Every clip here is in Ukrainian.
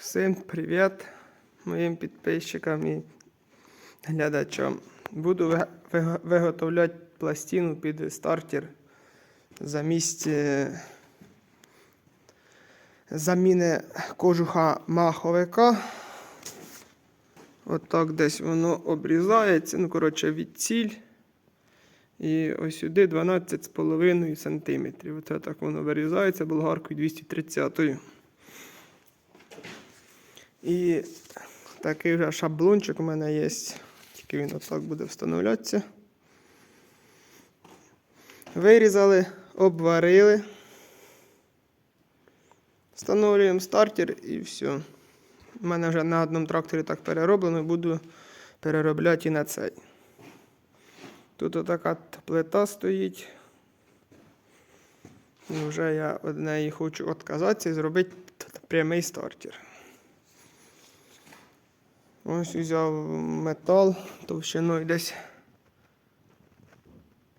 Всім привіт моїм підписчикам і глядачам. Буду ви- ви- виготовляти пластину під стартер замість е, заміни кожуха маховика. Отак десь воно обрізається. Ну, коротше, від ціль. І ось сюди 12,5 см. Оце так воно вирізається болгаркою 230 І такий вже шаблончик у мене є. Тільки він отак буде встановлятися. Вирізали, обварили. Встановлюємо стартер і все. У мене вже на одному тракторі так перероблено, буду переробляти і на цей. Тут отака плита стоїть. І вже я від неї хочу відказатися і зробити прямий стартер. Ось взяв метал товщиною десь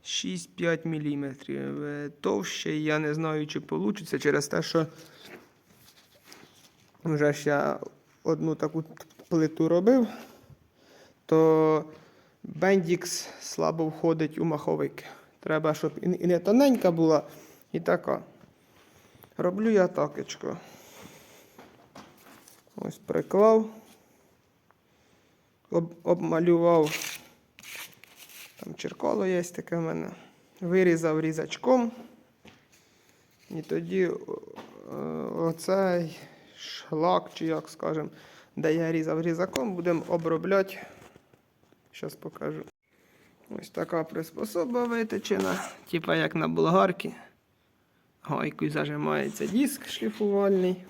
6-5 мм. Товще я не знаю, чи вийде через те, що вже я одну таку плиту робив, то бендікс слабо входить у маховик. Треба, щоб і не тоненька була, і така. Роблю я такечко. Ось приклав, об, обмалював. Там черкало є таке в мене. Вирізав різачком. І тоді е, оцей шлак, чи як скажем, де я різав різаком, будемо обробляти. Зараз покажу. Ось така приспособа виточена, типа як на болгарці. Гайкою зажимається диск шліфувальний.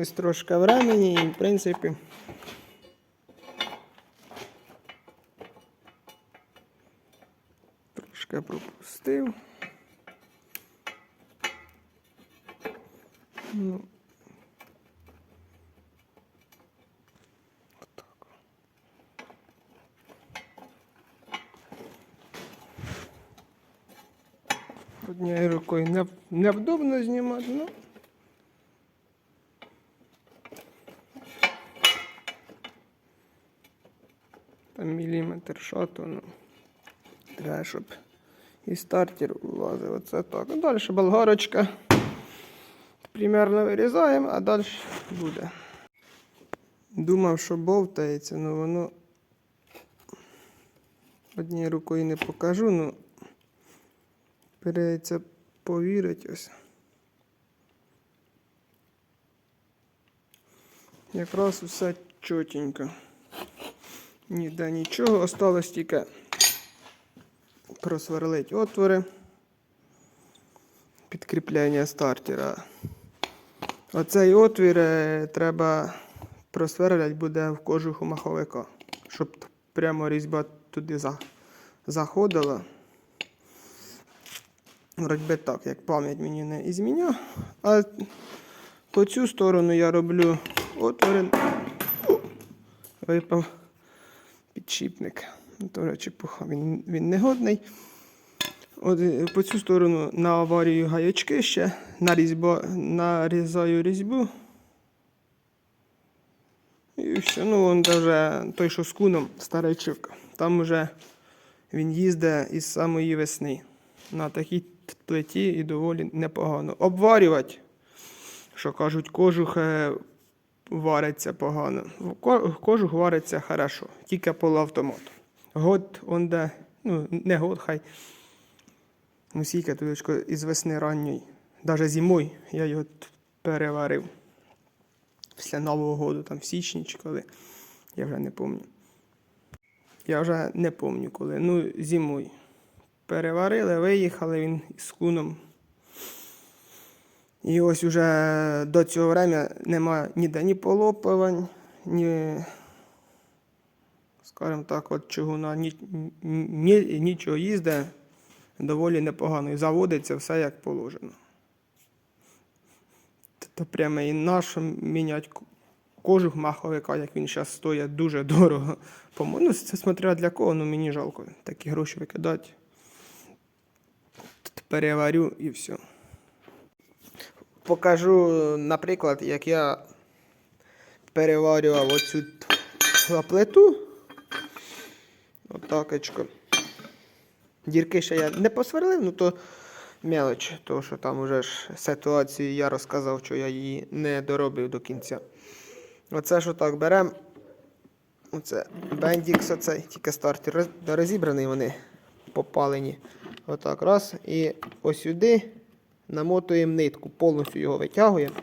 Ось трошки времени і, в принципі. Трошки пропустив. Ну. Отак. Однією рукою не, невдобно знімати, ну. Там міліметр шоту, ну. Треба, щоб і стартер влазив. Оце так. А далі болгарочка. Примерно вирізаємо, а далі буде. Думав, що бовтається, але воно однією рукою не покажу, ну придеться повірити ось. Якраз все чотенько. Ніде нічого, осталось тільки просверлить отвори. Підкріплення стартера. Оцей отвір е, треба просверлять буде в кожуху маховика, щоб прямо різьба туди заходила. Вроді би так, як пам'ять мені не ізміня. А по цю сторону я роблю отвори. Випав підшипник. Ну, Теж чепуха, він, він негодний. От е, по цю сторону на аварію гаячки ще, на різьбо, нарізаю різьбу. І все, ну вон даже той, що з куном, старичок, там уже він їздить із самої весни. На такій плиті і доволі непогано. Обварювати, що кажуть, кожух вариться погано. Ко- Кожух вариться хорошо, тільки полуавтомат. Год он де, ну не год, хай. Ну, скільки тулечко із весни ранньої, навіть зимою я його переварив. Після Нового року, там в січні чи коли. Я вже не пам'ятаю. Я вже не пам'ятаю коли. Ну, зимою. Переварили, виїхали він із куном. І ось уже до цього времени немає ніде ні полопувань, ні, скажімо так, от чугуна, ні, ні, нічого їздить доволі непогано. І заводиться все як положено. То прямо і наш міняти кожух маховика, як він зараз стоїть, дуже дорого. Ну, це смотря для кого, ну мені жалко такі гроші викидати. Переварю і все. Покажу, наприклад, як я переварював оцю плиту. Отакочко. Дірки ще я не посверлив, ну то мелоч, тому що там уже ж ситуацію я розказав, що я її не доробив до кінця. Оце що так беремо. Оце бендікс оцей, тільки стартер розібраний, вони попалені. Отак, раз. І ось сюди намотуємо нитку, повністю його витягуємо.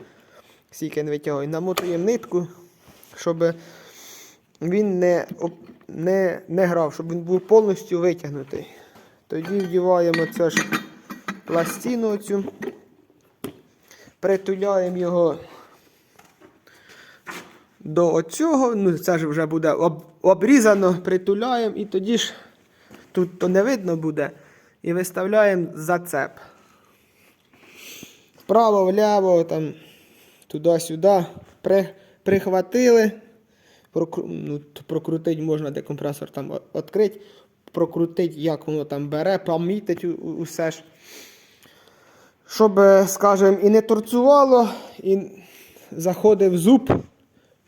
Не витягуємо, намотуємо нитку, щоб він не, не, не грав, щоб він був повністю витягнутий. Тоді вдіваємо це ж пластину цю, притуляємо його до оцього, ну це ж вже буде об, обрізано, притуляємо і тоді ж тут то не видно буде. І виставляємо зацеп. Вправо, вліво, там, туди-сюди. При, прихватили. Прокру, ну, прокрутити можна, де компресор там відкрити, прокрутити, як воно там бере, помітить усе ж. Щоб, е, скажімо, і не торцювало, і заходив зуб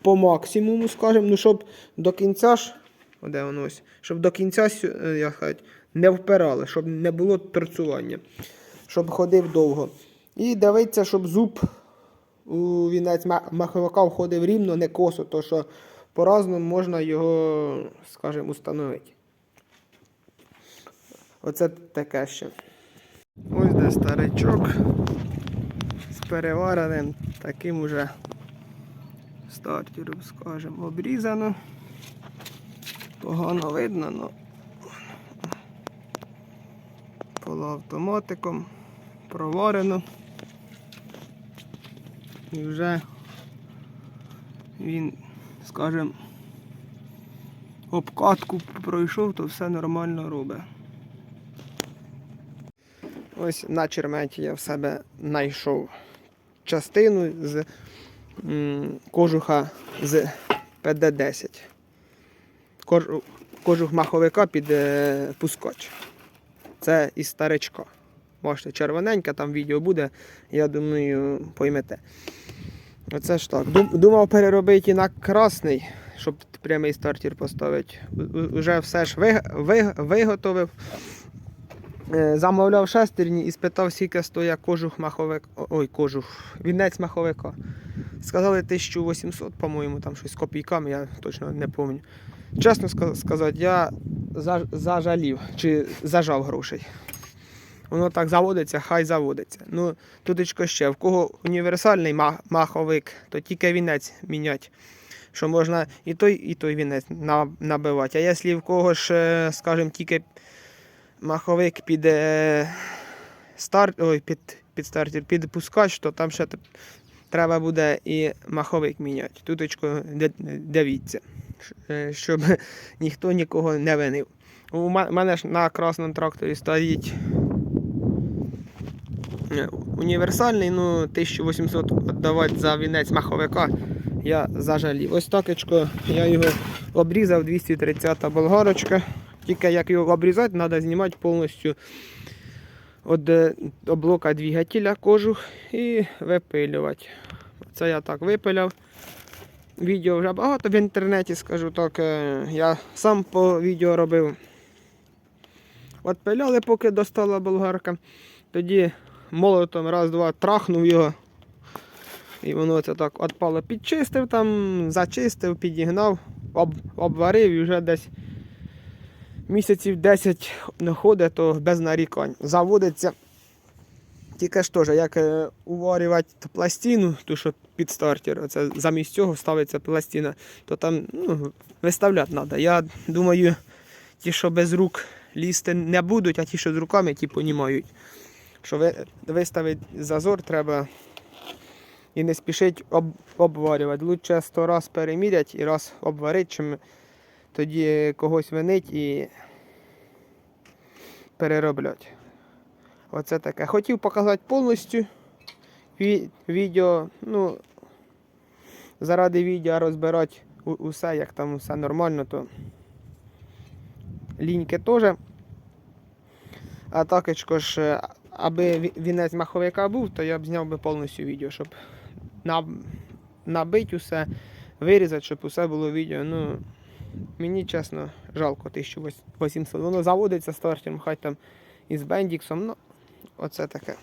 по максимуму, скажімо, ну, щоб до кінця ж, де воно ось, щоб до кінця е, як сказати, не впирали, щоб не було торцювання, щоб ходив довго. І дивиться, щоб зуб у вінець ма- маховика входив рівно, не косо, то що по-разному можна його, скажімо, установити. Оце таке ще. Ось де старичок з перевареним таким уже стартером, скажімо, обрізано. Погано видно, но полуавтоматиком проварено. І вже він, скажем, обкатку пройшов, то все нормально робить. Ось на черметі я в себе знайшов частину з кожуха з ПД-10. Кожух маховика під е, пускач. Це із старичка. Бачите, червоненька, там відео буде, я думаю, поймете. Оце ж так. Думав переробити на красний, щоб прямий стартер поставити. Уже все ж ви- ви- виготовив. Е, Замовляв шестерні і спитав, скільки стоїть кожух маховик. Ой, кожух, вінець маховика. Сказали 1800, по-моєму, там щось з копійками, я точно не пам'ятаю. Чесно сказати, я зажалів чи зажав грошей. Воно так заводиться, хай заводиться. Ну, тутечко ще, в кого універсальний ма- маховик, то тільки вінець міняти. Що можна і той, і той вінець на- набивати. А якщо в кого ж, е, скажімо, тільки маховик під е, старт, ой, під, під стартер, під пускач, то там ще треба буде і маховик міняти. Туточко дивіться, е, щоб ніхто нікого не винив. У мене ж на красному тракторі стоїть універсальний, ну 1800 віддавати за вінець маховика. Я зажалів. Ось такечко, я його обрізав 230-та болгарочка. Тільки як його обрізати, треба знімати повністю від е, облока двигателя кожух і випилювати. Це я так випиляв. Відео вже багато в інтернеті, скажу так. е, Я сам по відео робив. От пиляли, поки достала болгарка. Тоді молотом раз-два трахнув його. І воно це так отпало, підчистив там, зачистив, підігнав, об, обварив і вже десь місяців 10 не ходить, то без нарікань. Заводиться. Тільки ж теж, як е, уварювати пластину, ту, що під стартер, оце замість цього ставиться пластина, то там ну, виставляти треба. Я думаю, ті, що без рук лізти не будуть, а ті, що з руками, ті понімають. Що ви, виставити зазор треба і не спішить об, обварювати. Лучше 100 раз перемірять і раз обварити, чим тоді когось винить і перероблять. Оце таке. Хотів показати повністю ві- відео. Ну, заради відео розбирати усе, як там все нормально, то ліньки теж. А такочко ж, е, аби вінець маховика був, то я б зняв би повністю відео, щоб набити усе, вирізати, щоб усе було відео. Ну, мені чесно, жалко 1800. Воно заводиться стартером, хай там із бендіксом. Ну, оце таке.